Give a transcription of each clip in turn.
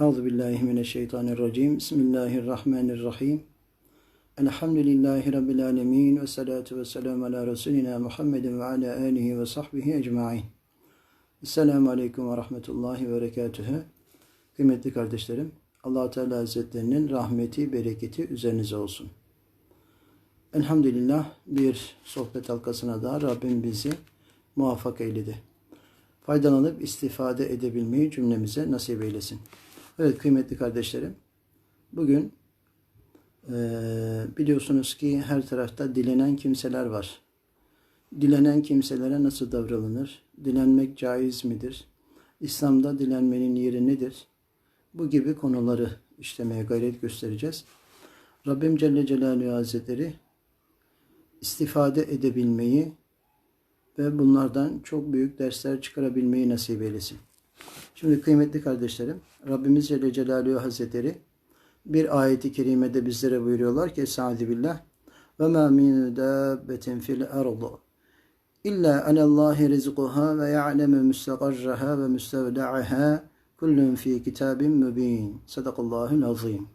Euzu billahi mineşşeytanirracim. Bismillahirrahmanirrahim. Elhamdülillahi rabbil alamin ve salatu vesselam ala resulina Muhammedin ve ala alihi ve sahbihi ecmaîn. Esselamu aleyküm ve rahmetullahi ve berekatühü. Kıymetli kardeşlerim, Allah Teala Hazretlerinin rahmeti, bereketi üzerinize olsun. Elhamdülillah bir sohbet halkasına daha Rabbim bizi muvaffak eyledi. Faydalanıp istifade edebilmeyi cümlemize nasip eylesin. Evet kıymetli kardeşlerim, bugün eee, biliyorsunuz ki her tarafta dilenen kimseler var. Dilenen kimselere nasıl davranılır? Dilenmek caiz midir? İslam'da dilenmenin yeri nedir? Bu gibi konuları işlemeye gayret göstereceğiz. Rabbim Celle Celaluhu Hazretleri istifade edebilmeyi ve bunlardan çok büyük dersler çıkarabilmeyi nasip eylesin. Şimdi kıymetli kardeşlerim, Rabbimiz Celle Celaluhu Hazretleri bir ayeti kerimede bizlere buyuruyorlar ki Estaizu billah ve ma min dabbetin fil ardı illa alallahi rizquha ve ya'lemu müstakarraha ve müstevda'aha kullun fi kitabin mübin. Sadakallahul azim.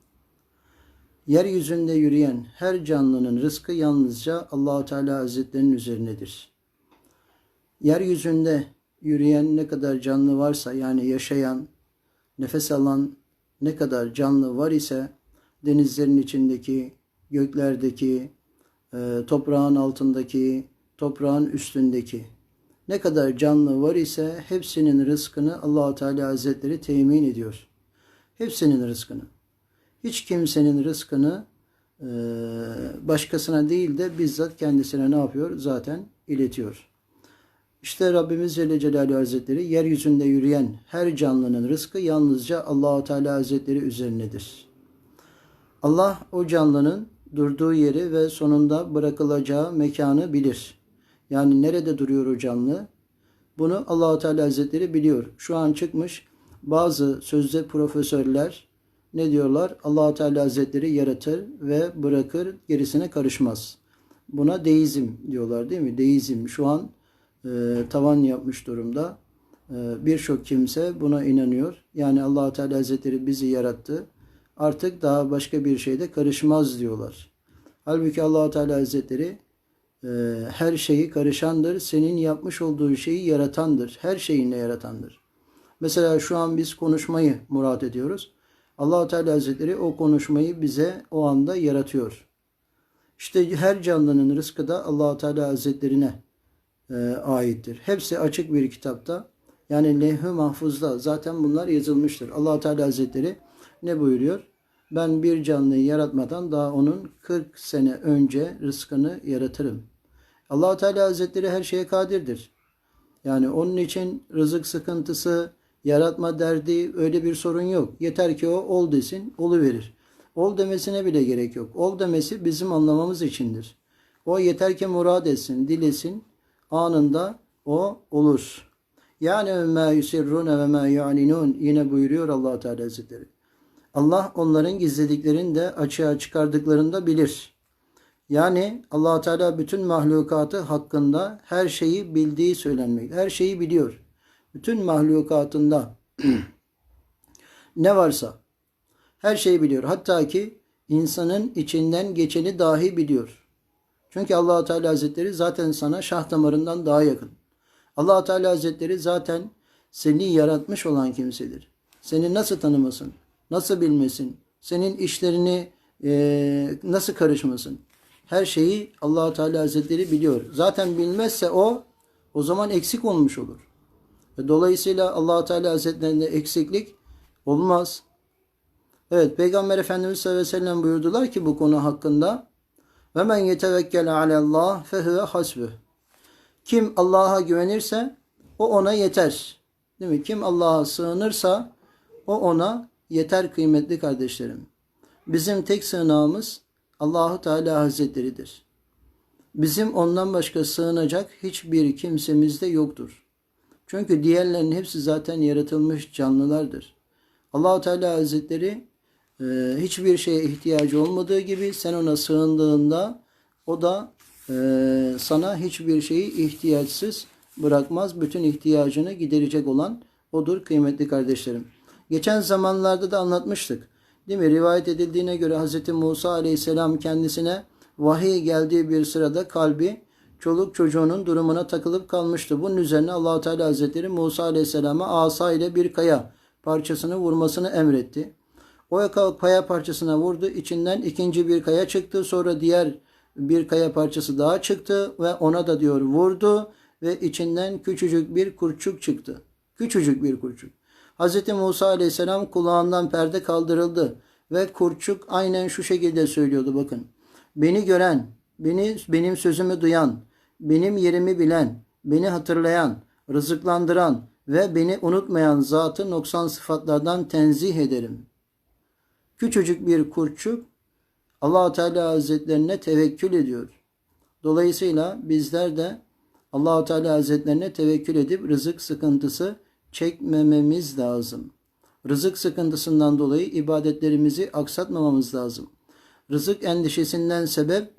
Yeryüzünde yürüyen her canlının rızkı yalnızca Allahu Teala Hazretlerinin üzerindedir. Yeryüzünde yürüyen ne kadar canlı varsa yani yaşayan, nefes alan ne kadar canlı var ise denizlerin içindeki, göklerdeki, e, toprağın altındaki, toprağın üstündeki ne kadar canlı var ise hepsinin rızkını Allahu Teala Hazretleri temin ediyor. Hepsinin rızkını. Hiç kimsenin rızkını e, başkasına değil de bizzat kendisine ne yapıyor? Zaten iletiyor. İşte Rabbimiz Celle Celaluhu Hazretleri yeryüzünde yürüyen her canlının rızkı yalnızca Allahu Teala Hazretleri üzerinedir. Allah o canlının durduğu yeri ve sonunda bırakılacağı mekanı bilir. Yani nerede duruyor o canlı? Bunu Allahu Teala Hazretleri biliyor. Şu an çıkmış bazı sözde profesörler ne diyorlar? Allahu Teala Hazretleri yaratır ve bırakır, gerisine karışmaz. Buna deizm diyorlar değil mi? Deizm şu an e, tavan yapmış durumda. E, Birçok kimse buna inanıyor. Yani allah Teala Hazretleri bizi yarattı. Artık daha başka bir şeyde karışmaz diyorlar. Halbuki allah Teala Hazretleri e, her şeyi karışandır. Senin yapmış olduğu şeyi yaratandır. Her şeyinle yaratandır. Mesela şu an biz konuşmayı murat ediyoruz. allah Teala Hazretleri o konuşmayı bize o anda yaratıyor. İşte her canlının rızkı da allah Teala Hazretlerine e, aittir. Hepsi açık bir kitapta. Yani levh-i mahfuzda zaten bunlar yazılmıştır. allah Teala Hazretleri ne buyuruyor? Ben bir canlıyı yaratmadan daha onun 40 sene önce rızkını yaratırım. allah Teala Hazretleri her şeye kadirdir. Yani onun için rızık sıkıntısı, yaratma derdi öyle bir sorun yok. Yeter ki o ol desin, olu verir. Ol demesine bile gerek yok. Ol demesi bizim anlamamız içindir. O yeter ki murad etsin, dilesin, anında o olur. Yani ma yusirrune ve ma yu'linun yine buyuruyor Allah Teala Hazretleri. Allah onların gizlediklerini de açığa çıkardıklarını da bilir. Yani allah Teala bütün mahlukatı hakkında her şeyi bildiği söylenmek. Her şeyi biliyor. Bütün mahlukatında ne varsa her şeyi biliyor. Hatta ki insanın içinden geçeni dahi biliyor. Çünkü allah Teala Hazretleri zaten sana şah damarından daha yakın. allah Teala Hazretleri zaten seni yaratmış olan kimsedir. Seni nasıl tanımasın? Nasıl bilmesin? Senin işlerini e, nasıl karışmasın? Her şeyi allah Teala Hazretleri biliyor. Zaten bilmezse o, o zaman eksik olmuş olur. Ve dolayısıyla allah Teala Hazretlerinde eksiklik olmaz. Evet, Peygamber Efendimiz sallallahu aleyhi ve sellem buyurdular ki bu konu hakkında ve men yetevekkel alallah fehuve hasbuh. Kim Allah'a güvenirse o ona yeter. Değil mi? Kim Allah'a sığınırsa o ona yeter kıymetli kardeşlerim. Bizim tek sığınağımız Allahu Teala Hazretleri'dir. Bizim ondan başka sığınacak hiçbir kimsemiz de yoktur. Çünkü diğerlerinin hepsi zaten yaratılmış canlılardır. Allahu Teala Hazretleri hiçbir şeye ihtiyacı olmadığı gibi sen ona sığındığında o da e, sana hiçbir şeyi ihtiyaçsız bırakmaz. Bütün ihtiyacını giderecek olan odur kıymetli kardeşlerim. Geçen zamanlarda da anlatmıştık. Değil mi? Rivayet edildiğine göre Hz. Musa aleyhisselam kendisine vahiy geldiği bir sırada kalbi çoluk çocuğunun durumuna takılıp kalmıştı. Bunun üzerine allah Teala Hazretleri Musa aleyhisselama asa ile bir kaya parçasını vurmasını emretti. O kaya parçasına vurdu. İçinden ikinci bir kaya çıktı. Sonra diğer bir kaya parçası daha çıktı ve ona da diyor vurdu ve içinden küçücük bir kurçuk çıktı. Küçücük bir kurçuk. Hz. Musa aleyhisselam kulağından perde kaldırıldı ve kurçuk aynen şu şekilde söylüyordu bakın. Beni gören, beni benim sözümü duyan, benim yerimi bilen, beni hatırlayan, rızıklandıran ve beni unutmayan zatı noksan sıfatlardan tenzih ederim. Küçücük bir kurçuk allah Teala Hazretlerine tevekkül ediyor. Dolayısıyla bizler de allah Teala Hazretlerine tevekkül edip rızık sıkıntısı çekmememiz lazım. Rızık sıkıntısından dolayı ibadetlerimizi aksatmamamız lazım. Rızık endişesinden sebep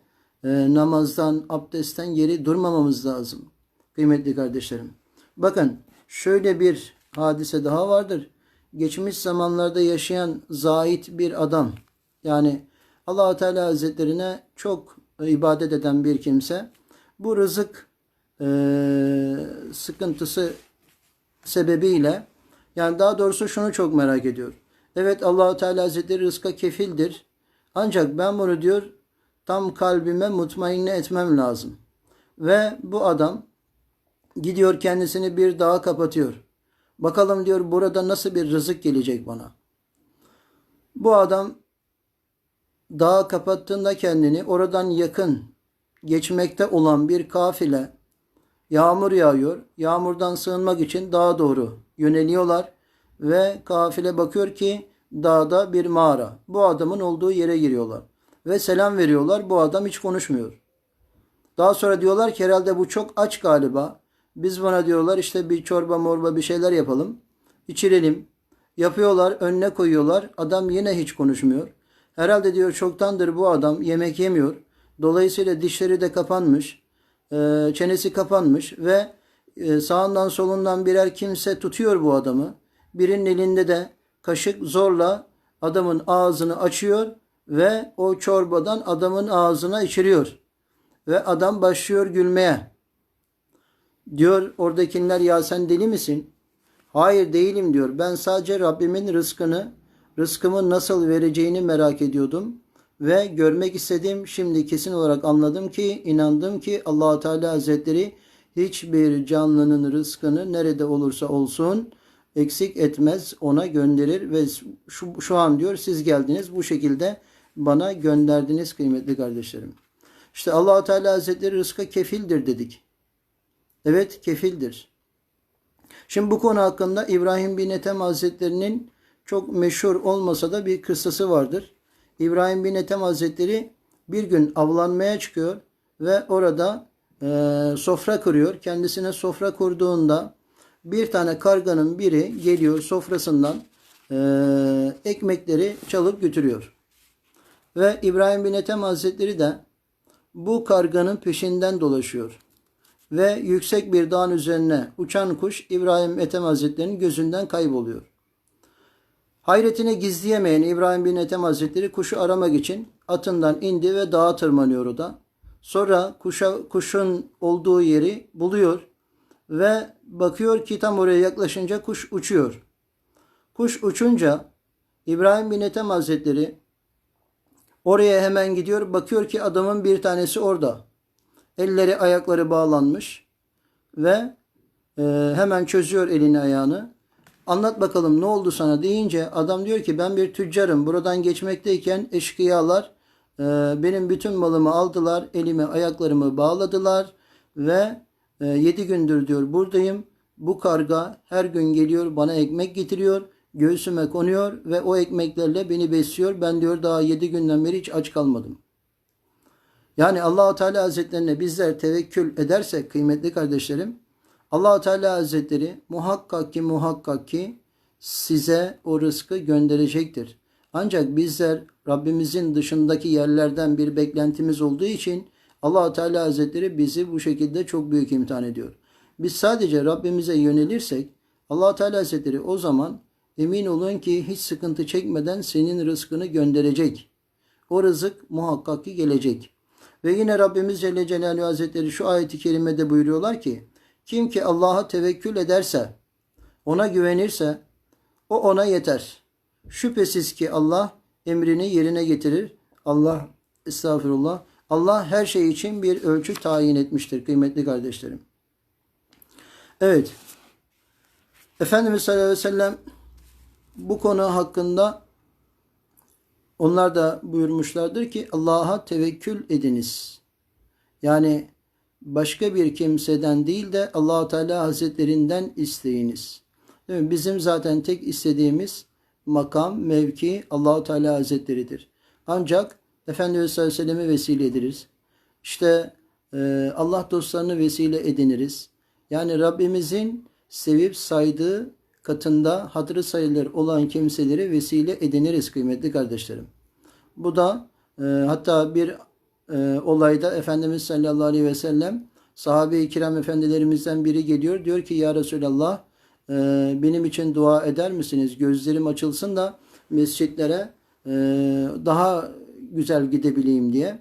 e, namazdan, abdestten geri durmamamız lazım. Kıymetli kardeşlerim. Bakın şöyle bir hadise daha vardır. Geçmiş zamanlarda yaşayan zahit bir adam yani allah Teala Hazretlerine çok ibadet eden bir kimse bu rızık e, sıkıntısı sebebiyle yani daha doğrusu şunu çok merak ediyor. Evet allah Teala Hazretleri rızka kefildir. Ancak ben bunu diyor tam kalbime mutmainne etmem lazım. Ve bu adam gidiyor kendisini bir dağa kapatıyor. Bakalım diyor burada nasıl bir rızık gelecek bana. Bu adam dağa kapattığında kendini oradan yakın geçmekte olan bir kafile yağmur yağıyor. Yağmurdan sığınmak için dağa doğru yöneliyorlar ve kafile bakıyor ki dağda bir mağara. Bu adamın olduğu yere giriyorlar ve selam veriyorlar. Bu adam hiç konuşmuyor. Daha sonra diyorlar ki herhalde bu çok aç galiba. Biz bana diyorlar işte bir çorba morba bir şeyler yapalım. İçirelim. Yapıyorlar önüne koyuyorlar. Adam yine hiç konuşmuyor. Herhalde diyor çoktandır bu adam yemek yemiyor. Dolayısıyla dişleri de kapanmış. E, çenesi kapanmış ve e, sağından solundan birer kimse tutuyor bu adamı. Birinin elinde de kaşık zorla adamın ağzını açıyor ve o çorbadan adamın ağzına içiriyor. Ve adam başlıyor gülmeye. Diyor oradakiler ya sen deli misin? Hayır değilim diyor. Ben sadece Rabbimin rızkını, rızkımı nasıl vereceğini merak ediyordum. Ve görmek istedim. Şimdi kesin olarak anladım ki, inandım ki allah Teala Hazretleri hiçbir canlının rızkını nerede olursa olsun eksik etmez ona gönderir ve şu, şu an diyor siz geldiniz bu şekilde bana gönderdiniz kıymetli kardeşlerim. İşte allah Teala Hazretleri rızka kefildir dedik. Evet kefildir. Şimdi bu konu hakkında İbrahim bin Ethem Hazretleri'nin çok meşhur olmasa da bir kıssası vardır. İbrahim bin Ethem Hazretleri bir gün avlanmaya çıkıyor ve orada e, sofra kuruyor. Kendisine sofra kurduğunda bir tane karganın biri geliyor sofrasından e, ekmekleri çalıp götürüyor. Ve İbrahim bin Ethem Hazretleri de bu karganın peşinden dolaşıyor. Ve yüksek bir dağın üzerine uçan kuş İbrahim Ethem Hazretleri'nin gözünden kayboluyor. Hayretini gizleyemeyen İbrahim bin Ethem Hazretleri kuşu aramak için atından indi ve dağa tırmanıyor o da. Sonra kuşa, kuşun olduğu yeri buluyor ve bakıyor ki tam oraya yaklaşınca kuş uçuyor. Kuş uçunca İbrahim bin Ethem Hazretleri oraya hemen gidiyor. Bakıyor ki adamın bir tanesi orada. Elleri ayakları bağlanmış ve e, hemen çözüyor elini ayağını. Anlat bakalım ne oldu sana deyince adam diyor ki ben bir tüccarım. Buradan geçmekteyken eşkıyalar e, benim bütün malımı aldılar. Elimi ayaklarımı bağladılar ve e, yedi gündür diyor buradayım. Bu karga her gün geliyor bana ekmek getiriyor. Göğsüme konuyor ve o ekmeklerle beni besliyor. Ben diyor daha yedi günden beri hiç aç kalmadım. Yani allah Teala Hazretlerine bizler tevekkül edersek kıymetli kardeşlerim allah Teala Hazretleri muhakkak ki muhakkak ki size o rızkı gönderecektir. Ancak bizler Rabbimizin dışındaki yerlerden bir beklentimiz olduğu için allah Teala Hazretleri bizi bu şekilde çok büyük imtihan ediyor. Biz sadece Rabbimize yönelirsek allah Teala Hazretleri o zaman emin olun ki hiç sıkıntı çekmeden senin rızkını gönderecek. O rızık muhakkak ki gelecek. Ve yine Rabbimiz Celle Celaluhu Hazretleri şu ayeti kerimede buyuruyorlar ki kim ki Allah'a tevekkül ederse, ona güvenirse o ona yeter. Şüphesiz ki Allah emrini yerine getirir. Allah estağfirullah. Allah her şey için bir ölçü tayin etmiştir kıymetli kardeşlerim. Evet. Efendimiz sallallahu aleyhi ve sellem bu konu hakkında onlar da buyurmuşlardır ki Allah'a tevekkül ediniz. Yani başka bir kimseden değil de allah Teala Hazretlerinden isteyiniz. Değil mi? Bizim zaten tek istediğimiz makam, mevki allah Teala Hazretleridir. Ancak Efendimiz sallallahu aleyhi ve sellem'e vesile ederiz. İşte e, Allah dostlarını vesile ediniriz. Yani Rabbimizin sevip saydığı katında hatırı sayılır olan kimseleri vesile ediniriz kıymetli kardeşlerim. Bu da e, hatta bir e, olayda Efendimiz sallallahu aleyhi ve sellem sahabe-i kiram efendilerimizden biri geliyor. Diyor ki ya Resulallah e, benim için dua eder misiniz? Gözlerim açılsın da mescitlere e, daha güzel gidebileyim diye.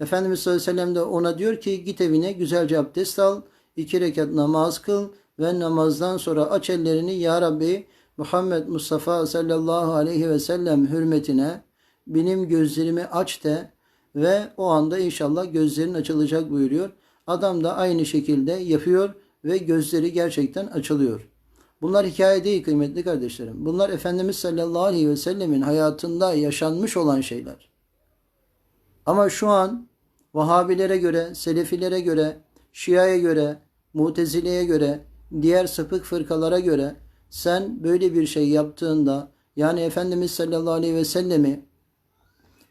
Efendimiz sallallahu aleyhi ve sellem de ona diyor ki git evine güzelce abdest al, iki rekat namaz kıl ve namazdan sonra aç ellerini Ya Rabbi Muhammed Mustafa sallallahu aleyhi ve sellem hürmetine benim gözlerimi aç de ve o anda inşallah gözlerin açılacak buyuruyor. Adam da aynı şekilde yapıyor ve gözleri gerçekten açılıyor. Bunlar hikaye değil kıymetli kardeşlerim. Bunlar Efendimiz sallallahu aleyhi ve sellemin hayatında yaşanmış olan şeyler. Ama şu an Vahabilere göre, Selefilere göre, Şia'ya göre, Mutezile'ye göre, diğer sapık fırkalara göre sen böyle bir şey yaptığında yani Efendimiz sallallahu aleyhi ve sellemi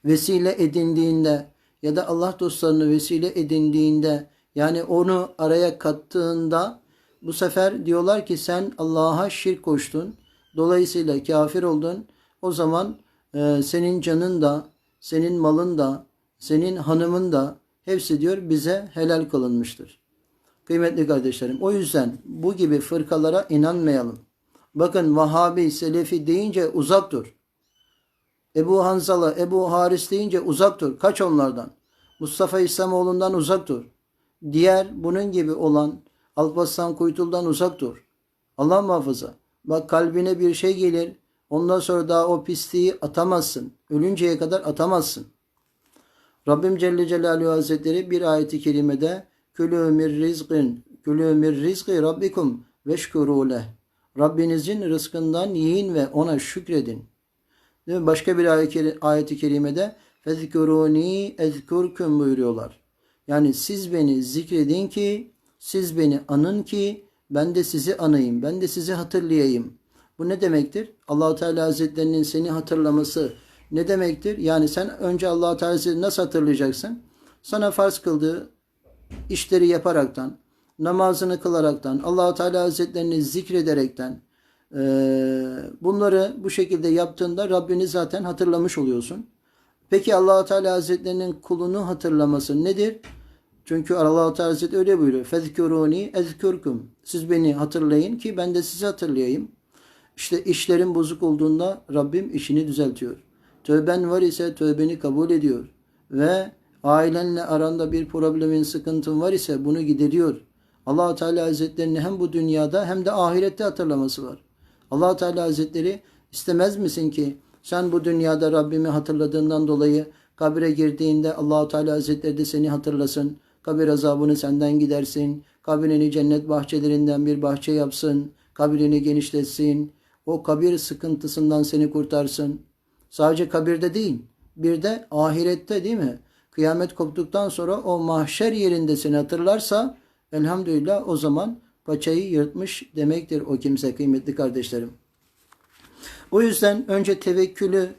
vesile edindiğinde ya da Allah dostlarını vesile edindiğinde yani onu araya kattığında bu sefer diyorlar ki sen Allah'a şirk koştun. Dolayısıyla kafir oldun. O zaman e, senin canın da, senin malın da, senin hanımın da hepsi diyor bize helal kılınmıştır. Kıymetli kardeşlerim o yüzden bu gibi fırkalara inanmayalım. Bakın Vahabi, Selefi deyince uzak dur. Ebu Hanzala, Ebu Haris deyince uzak dur. Kaç onlardan. Mustafa İslamoğlu'ndan uzak dur. Diğer bunun gibi olan Alparslan Kuytul'dan uzak dur. Allah muhafaza. Bak kalbine bir şey gelir. Ondan sonra daha o pisliği atamazsın. Ölünceye kadar atamazsın. Rabbim Celle Celaluhu Hazretleri bir ayeti kerimede Külü mir rizqin, külü mir rizqi rabbikum veşkuru leh. Rabbinizin rızkından yiyin ve ona şükredin. Değil mi? Başka bir ayet-i kerimede fezkuruni ezkurkum buyuruyorlar. Yani siz beni zikredin ki, siz beni anın ki ben de sizi anayım, ben de sizi hatırlayayım. Bu ne demektir? allah Teala Hazretlerinin seni hatırlaması ne demektir? Yani sen önce allah Teala Hazretleri nasıl hatırlayacaksın? Sana farz kıldığı işleri yaparaktan, namazını kılaraktan, allah Teala Hazretlerini zikrederekten, bunları bu şekilde yaptığında Rabbini zaten hatırlamış oluyorsun. Peki allah Teala Hazretlerinin kulunu hatırlaması nedir? Çünkü allah Teala Hazretleri öyle buyuruyor. Fezkuruni ezkurkum. Siz beni hatırlayın ki ben de sizi hatırlayayım. İşte işlerin bozuk olduğunda Rabbim işini düzeltiyor. Tövben var ise tövbeni kabul ediyor. Ve ailenle aranda bir problemin, sıkıntın var ise bunu gideriyor. allah Teala Hazretlerini hem bu dünyada hem de ahirette hatırlaması var. allah Teala Hazretleri istemez misin ki sen bu dünyada Rabbimi hatırladığından dolayı kabire girdiğinde allah Teala Hazretleri de seni hatırlasın. Kabir azabını senden gidersin. Kabrini cennet bahçelerinden bir bahçe yapsın. Kabrini genişletsin. O kabir sıkıntısından seni kurtarsın. Sadece kabirde değil, bir de ahirette değil mi? Kıyamet koptuktan sonra o mahşer yerinde seni hatırlarsa elhamdülillah o zaman paçayı yırtmış demektir o kimse kıymetli kardeşlerim. O yüzden önce tevekkülü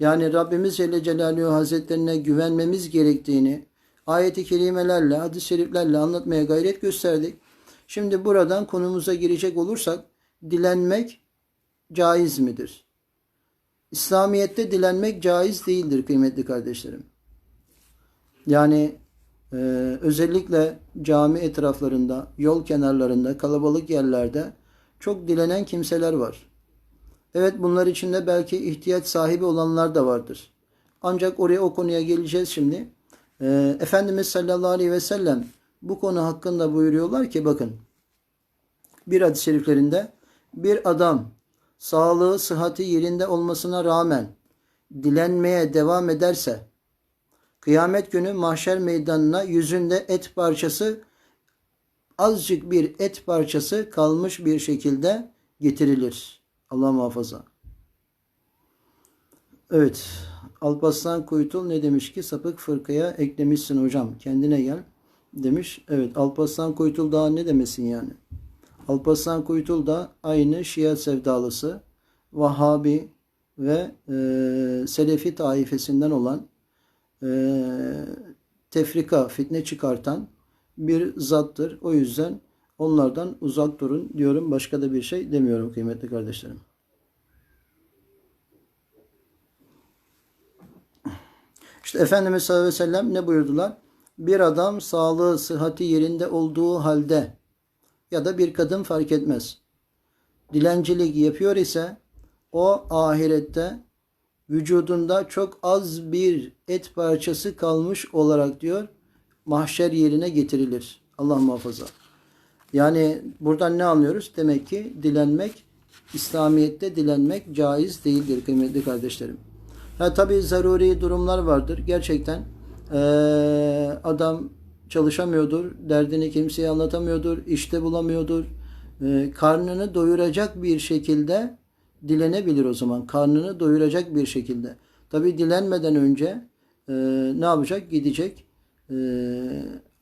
yani Rabbimiz Celle Celaluhu Hazretlerine güvenmemiz gerektiğini ayeti kerimelerle, hadis-i şeriflerle anlatmaya gayret gösterdik. Şimdi buradan konumuza girecek olursak dilenmek caiz midir? İslamiyet'te dilenmek caiz değildir kıymetli kardeşlerim. Yani e, özellikle cami etraflarında, yol kenarlarında, kalabalık yerlerde çok dilenen kimseler var. Evet bunlar içinde belki ihtiyaç sahibi olanlar da vardır. Ancak oraya o konuya geleceğiz şimdi. Ee, Efendimiz sallallahu aleyhi ve sellem bu konu hakkında buyuruyorlar ki bakın bir hadis-i şeriflerinde bir adam sağlığı sıhhati yerinde olmasına rağmen dilenmeye devam ederse kıyamet günü mahşer meydanına yüzünde et parçası azıcık bir et parçası kalmış bir şekilde getirilir. Allah muhafaza. Evet. Alparslan Kuytul ne demiş ki sapık fırkaya eklemişsin hocam. Kendine gel demiş. Evet Alparslan Kuytul daha ne demesin yani. Alparslan Kuytul da aynı Şia sevdalısı, Vahabi ve e, Selefi taifesinden olan e, tefrika, fitne çıkartan bir zattır. O yüzden onlardan uzak durun diyorum. Başka da bir şey demiyorum kıymetli kardeşlerim. İşte Efendimiz sallallahu aleyhi ve sellem ne buyurdular? Bir adam sağlığı, sıhhati yerinde olduğu halde ya da bir kadın fark etmez. Dilencilik yapıyor ise o ahirette vücudunda çok az bir et parçası kalmış olarak diyor mahşer yerine getirilir. Allah muhafaza. Yani buradan ne anlıyoruz? Demek ki dilenmek, İslamiyet'te dilenmek caiz değildir kıymetli kardeşlerim. Ha tabi zaruri durumlar vardır. Gerçekten ee, adam çalışamıyordur, derdini kimseye anlatamıyordur, işte bulamıyordur. Ee, karnını doyuracak bir şekilde dilenebilir o zaman. Karnını doyuracak bir şekilde. Tabi dilenmeden önce e, ne yapacak? Gidecek e,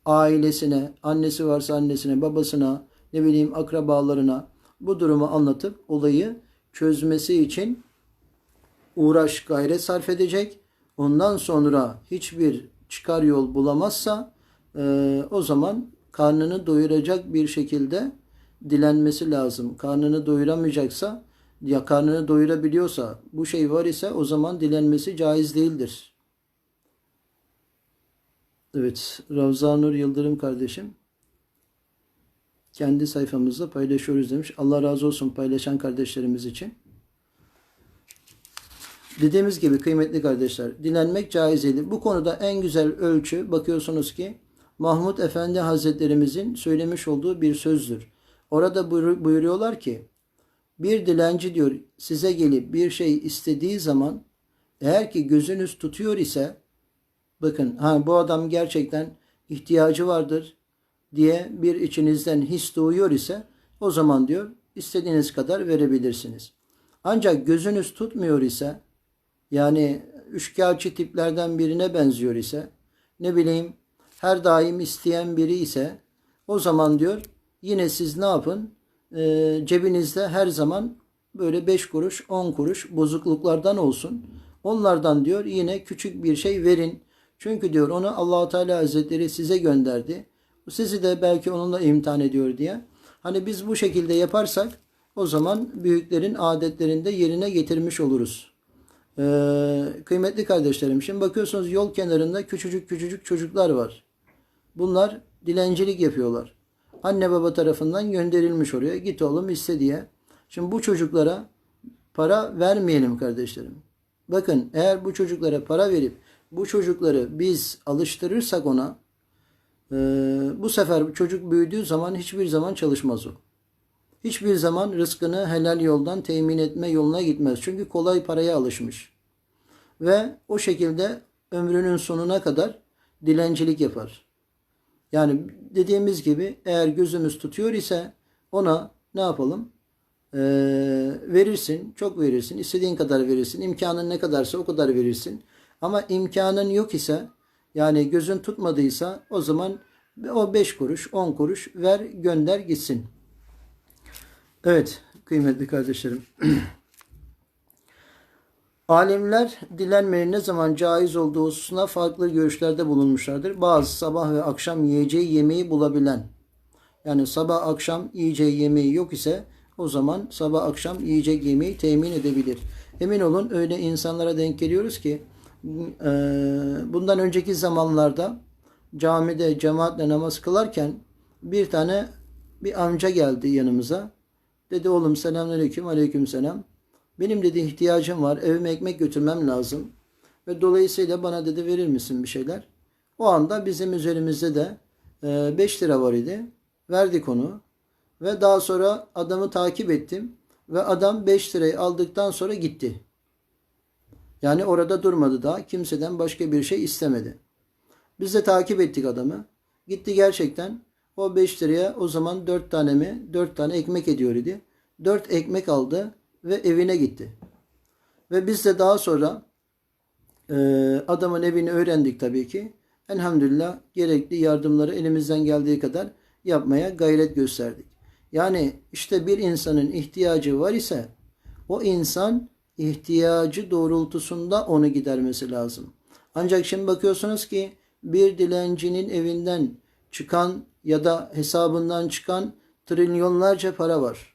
ailesine, annesi varsa annesine, babasına, ne bileyim akrabalarına bu durumu anlatıp olayı çözmesi için uğraş gayret sarf edecek. Ondan sonra hiçbir çıkar yol bulamazsa e, o zaman karnını doyuracak bir şekilde dilenmesi lazım. Karnını doyuramayacaksa ya karnını doyurabiliyorsa bu şey var ise o zaman dilenmesi caiz değildir. Evet, Ravza Nur Yıldırım kardeşim kendi sayfamızda paylaşıyoruz demiş. Allah razı olsun paylaşan kardeşlerimiz için. Dediğimiz gibi kıymetli kardeşler, dilenmek caiz değildir. Bu konuda en güzel ölçü bakıyorsunuz ki Mahmud Efendi Hazretlerimizin söylemiş olduğu bir sözdür. Orada buyuruyorlar ki bir dilenci diyor size gelip bir şey istediği zaman eğer ki gözünüz tutuyor ise bakın ha bu adam gerçekten ihtiyacı vardır diye bir içinizden his doğuyor ise o zaman diyor istediğiniz kadar verebilirsiniz. Ancak gözünüz tutmuyor ise yani üçkağıtçı tiplerden birine benziyor ise ne bileyim her daim isteyen biri ise o zaman diyor yine siz ne yapın? E, cebinizde her zaman böyle 5 kuruş 10 kuruş bozukluklardan olsun. Onlardan diyor yine küçük bir şey verin. Çünkü diyor onu Allahu Teala Hazretleri size gönderdi. Sizi de belki onunla imtihan ediyor diye. Hani biz bu şekilde yaparsak o zaman büyüklerin adetlerinde yerine getirmiş oluruz. Ee, kıymetli kardeşlerim şimdi bakıyorsunuz yol kenarında küçücük küçücük çocuklar var. Bunlar dilencilik yapıyorlar. Anne baba tarafından gönderilmiş oraya. Git oğlum iste diye. Şimdi bu çocuklara para vermeyelim kardeşlerim. Bakın eğer bu çocuklara para verip bu çocukları biz alıştırırsak ona e, bu sefer çocuk büyüdüğü zaman hiçbir zaman çalışmaz o. Hiçbir zaman rızkını helal yoldan temin etme yoluna gitmez. Çünkü kolay paraya alışmış. Ve o şekilde ömrünün sonuna kadar dilencilik yapar. Yani dediğimiz gibi eğer gözümüz tutuyor ise ona ne yapalım? Ee, verirsin, çok verirsin, istediğin kadar verirsin, imkanın ne kadarsa o kadar verirsin. Ama imkanın yok ise yani gözün tutmadıysa o zaman o 5 kuruş, 10 kuruş ver gönder gitsin. Evet kıymetli kardeşlerim. Alimler dilenmenin ne zaman caiz olduğu hususuna farklı görüşlerde bulunmuşlardır. Bazı sabah ve akşam yiyeceği yemeği bulabilen yani sabah akşam yiyeceği yemeği yok ise o zaman sabah akşam yiyecek yemeği temin edebilir. Emin olun öyle insanlara denk geliyoruz ki e, bundan önceki zamanlarda camide cemaatle namaz kılarken bir tane bir amca geldi yanımıza. Dedi oğlum selamünaleyküm aleyküm selam. Benim dedi ihtiyacım var. Evime ekmek götürmem lazım. Ve dolayısıyla bana dedi verir misin bir şeyler? O anda bizim üzerimizde de 5 lira var idi. Verdik onu. Ve daha sonra adamı takip ettim. Ve adam 5 lirayı aldıktan sonra gitti. Yani orada durmadı daha. Kimseden başka bir şey istemedi. Biz de takip ettik adamı. Gitti gerçekten. O 5 liraya o zaman 4 tane mi? 4 tane ekmek ediyor idi. 4 ekmek aldı ve evine gitti. Ve biz de daha sonra e, adamın evini öğrendik tabii ki. Elhamdülillah gerekli yardımları elimizden geldiği kadar yapmaya gayret gösterdik. Yani işte bir insanın ihtiyacı var ise o insan ihtiyacı doğrultusunda onu gidermesi lazım. Ancak şimdi bakıyorsunuz ki bir dilencinin evinden çıkan ya da hesabından çıkan trilyonlarca para var.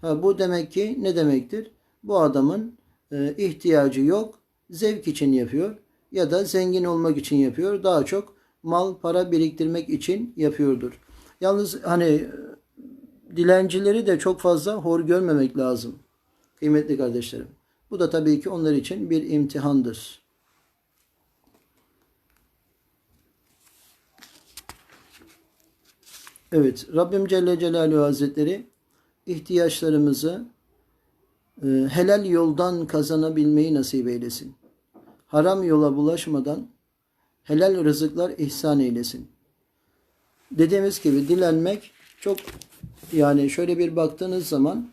Ha, bu demek ki ne demektir? Bu adamın e, ihtiyacı yok, zevk için yapıyor ya da zengin olmak için yapıyor. Daha çok mal, para biriktirmek için yapıyordur. Yalnız hani dilencileri de çok fazla hor görmemek lazım. Kıymetli kardeşlerim. Bu da tabii ki onlar için bir imtihandır. Evet, Rabbim Celle Celaluhu Hazretleri ihtiyaçlarımızı e, helal yoldan kazanabilmeyi nasip eylesin. Haram yola bulaşmadan helal rızıklar ihsan eylesin. Dediğimiz gibi dilenmek çok yani şöyle bir baktığınız zaman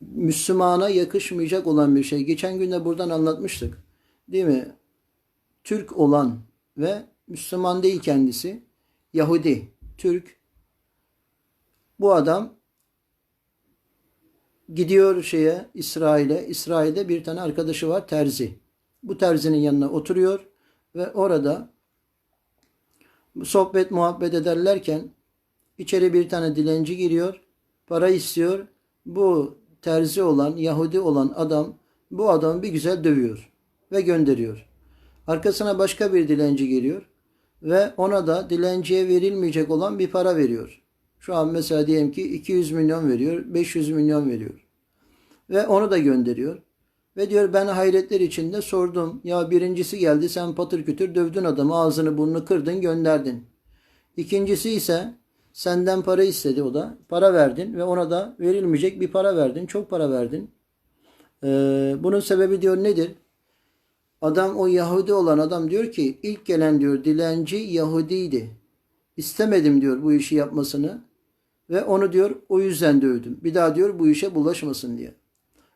Müslümana yakışmayacak olan bir şey. Geçen gün de buradan anlatmıştık. Değil mi? Türk olan ve Müslüman değil kendisi. Yahudi, Türk. Bu adam gidiyor şeye İsrail'e. İsrail'de bir tane arkadaşı var terzi. Bu terzinin yanına oturuyor ve orada sohbet muhabbet ederlerken içeri bir tane dilenci giriyor. Para istiyor. Bu terzi olan, Yahudi olan adam bu adamı bir güzel dövüyor ve gönderiyor. Arkasına başka bir dilenci geliyor ve ona da dilenciye verilmeyecek olan bir para veriyor. Şu an mesela diyelim ki 200 milyon veriyor, 500 milyon veriyor. Ve onu da gönderiyor. Ve diyor ben hayretler içinde sordum. Ya birincisi geldi sen patır kütür dövdün adamı ağzını burnunu kırdın gönderdin. İkincisi ise Senden para istedi o da. Para verdin ve ona da verilmeyecek bir para verdin. Çok para verdin. Ee, bunun sebebi diyor nedir? Adam o Yahudi olan adam diyor ki ilk gelen diyor dilenci Yahudiydi. İstemedim diyor bu işi yapmasını. Ve onu diyor o yüzden dövdüm. Bir daha diyor bu işe bulaşmasın diye.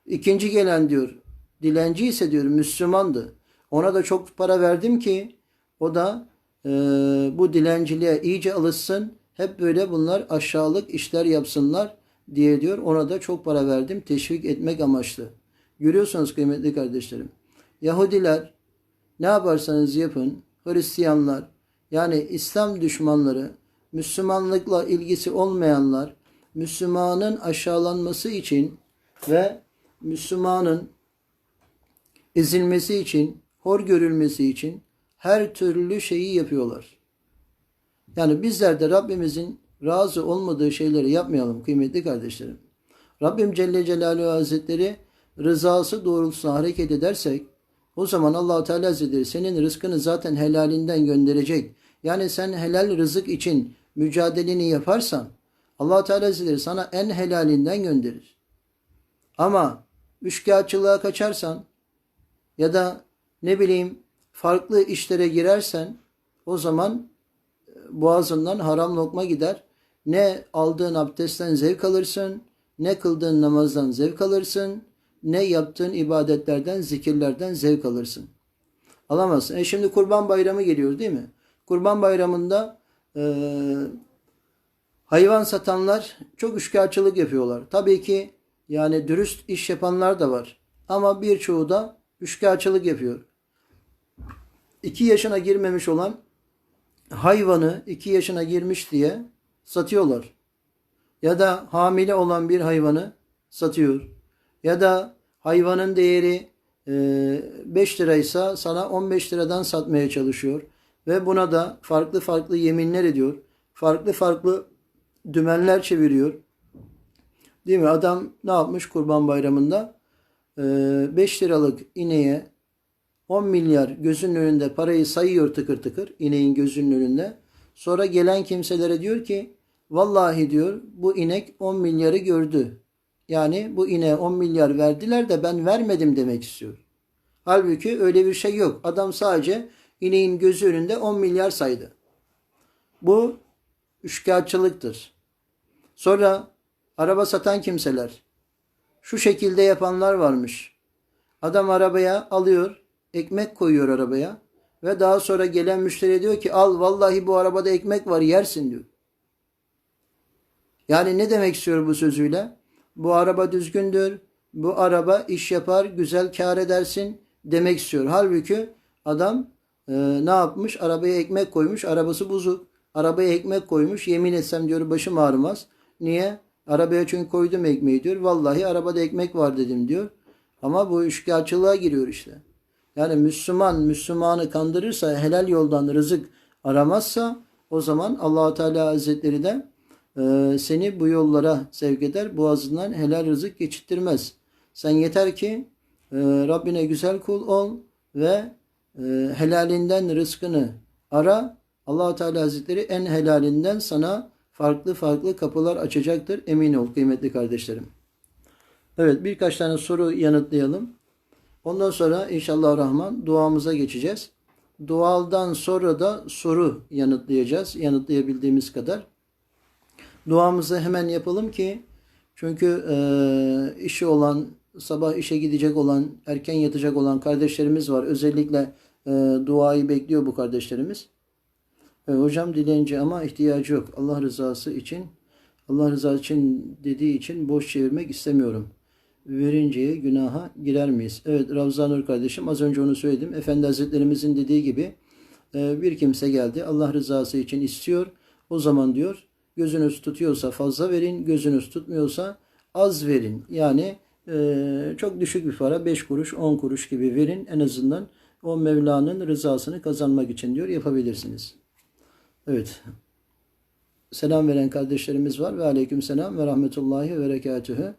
İkinci gelen diyor dilenci ise diyor Müslümandı. Ona da çok para verdim ki o da e, bu dilenciliğe iyice alışsın hep böyle bunlar aşağılık işler yapsınlar diye diyor. Ona da çok para verdim teşvik etmek amaçlı. Görüyorsunuz kıymetli kardeşlerim. Yahudiler ne yaparsanız yapın Hristiyanlar yani İslam düşmanları Müslümanlıkla ilgisi olmayanlar Müslümanın aşağılanması için ve Müslümanın ezilmesi için, hor görülmesi için her türlü şeyi yapıyorlar. Yani bizler de Rabbimizin razı olmadığı şeyleri yapmayalım kıymetli kardeşlerim. Rabbim Celle Celaluhu Hazretleri rızası doğrultusunda hareket edersek o zaman allah Teala Hazretleri senin rızkını zaten helalinden gönderecek. Yani sen helal rızık için mücadeleni yaparsan allah Teala Hazretleri sana en helalinden gönderir. Ama üçkağıtçılığa kaçarsan ya da ne bileyim farklı işlere girersen o zaman boğazından haram lokma gider. Ne aldığın abdestten zevk alırsın, ne kıldığın namazdan zevk alırsın, ne yaptığın ibadetlerden, zikirlerden zevk alırsın. Alamazsın. E şimdi kurban bayramı geliyor değil mi? Kurban bayramında e, hayvan satanlar çok üçkağıtçılık yapıyorlar. Tabii ki yani dürüst iş yapanlar da var. Ama birçoğu da üçkağıtçılık yapıyor. İki yaşına girmemiş olan hayvanı 2 yaşına girmiş diye satıyorlar. Ya da hamile olan bir hayvanı satıyor. Ya da hayvanın değeri 5 e, liraysa sana 15 liradan satmaya çalışıyor. Ve buna da farklı farklı yeminler ediyor. Farklı farklı dümenler çeviriyor. Değil mi? Adam ne yapmış kurban bayramında? 5 liralık ineğe 10 milyar gözünün önünde parayı sayıyor tıkır tıkır ineğin gözünün önünde. Sonra gelen kimselere diyor ki vallahi diyor bu inek 10 milyarı gördü. Yani bu ineğe 10 milyar verdiler de ben vermedim demek istiyor. Halbuki öyle bir şey yok. Adam sadece ineğin gözü önünde 10 milyar saydı. Bu üçkağıtçılıktır. Sonra araba satan kimseler. Şu şekilde yapanlar varmış. Adam arabaya alıyor, ekmek koyuyor arabaya ve daha sonra gelen müşteriye diyor ki al vallahi bu arabada ekmek var yersin diyor. Yani ne demek istiyor bu sözüyle? Bu araba düzgündür, bu araba iş yapar, güzel kar edersin demek istiyor. Halbuki adam e, ne yapmış? Arabaya ekmek koymuş, arabası bozuk. Arabaya ekmek koymuş, yemin etsem diyor başım ağrımaz. Niye? Arabaya çünkü koydum ekmeği diyor. Vallahi arabada ekmek var dedim diyor. Ama bu üçkağıtçılığa giriyor işte. Yani Müslüman Müslümanı kandırırsa, helal yoldan rızık aramazsa o zaman allah Teala Hazretleri de e, seni bu yollara sevk eder. Boğazından helal rızık geçittirmez. Sen yeter ki e, Rabbine güzel kul ol ve helalinden rızkını ara. allah Teala Hazretleri en helalinden sana farklı farklı kapılar açacaktır. Emin ol kıymetli kardeşlerim. Evet birkaç tane soru yanıtlayalım. Ondan sonra inşallah rahman duamıza geçeceğiz. Dualdan sonra da soru yanıtlayacağız. Yanıtlayabildiğimiz kadar. Duamızı hemen yapalım ki çünkü e, işi olan, sabah işe gidecek olan, erken yatacak olan kardeşlerimiz var. Özellikle e, duayı bekliyor bu kardeşlerimiz. E, hocam dilenci ama ihtiyacı yok. Allah rızası için, Allah rızası için dediği için boş çevirmek istemiyorum. Verinceye günaha girer miyiz? Evet Ravza Nur kardeşim az önce onu söyledim. Efendi Hazretlerimizin dediği gibi e, bir kimse geldi. Allah rızası için istiyor. O zaman diyor gözünüz tutuyorsa fazla verin, gözünüz tutmuyorsa az verin. Yani e, çok düşük bir para 5 kuruş 10 kuruş gibi verin en azından o Mevla'nın rızasını kazanmak için diyor yapabilirsiniz. Evet. Selam veren kardeşlerimiz var ve aleyküm selam ve rahmetullahi ve berekatühü.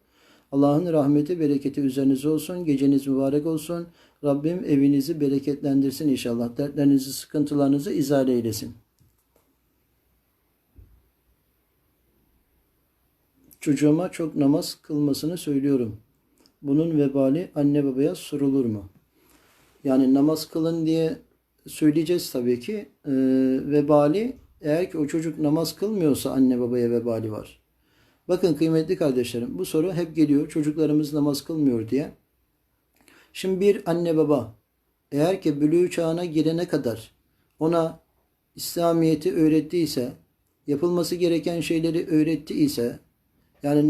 Allah'ın rahmeti, bereketi üzerinize olsun. Geceniz mübarek olsun. Rabbim evinizi bereketlendirsin inşallah. Dertlerinizi, sıkıntılarınızı izale eylesin. Çocuğuma çok namaz kılmasını söylüyorum. Bunun vebali anne babaya sorulur mu? Yani namaz kılın diye söyleyeceğiz tabii ki. Ee, vebali eğer ki o çocuk namaz kılmıyorsa anne babaya vebali var. Bakın kıymetli kardeşlerim bu soru hep geliyor. Çocuklarımız namaz kılmıyor diye. Şimdi bir anne baba eğer ki bülüğ çağına girene kadar ona İslamiyet'i öğrettiyse, yapılması gereken şeyleri öğrettiyse, yani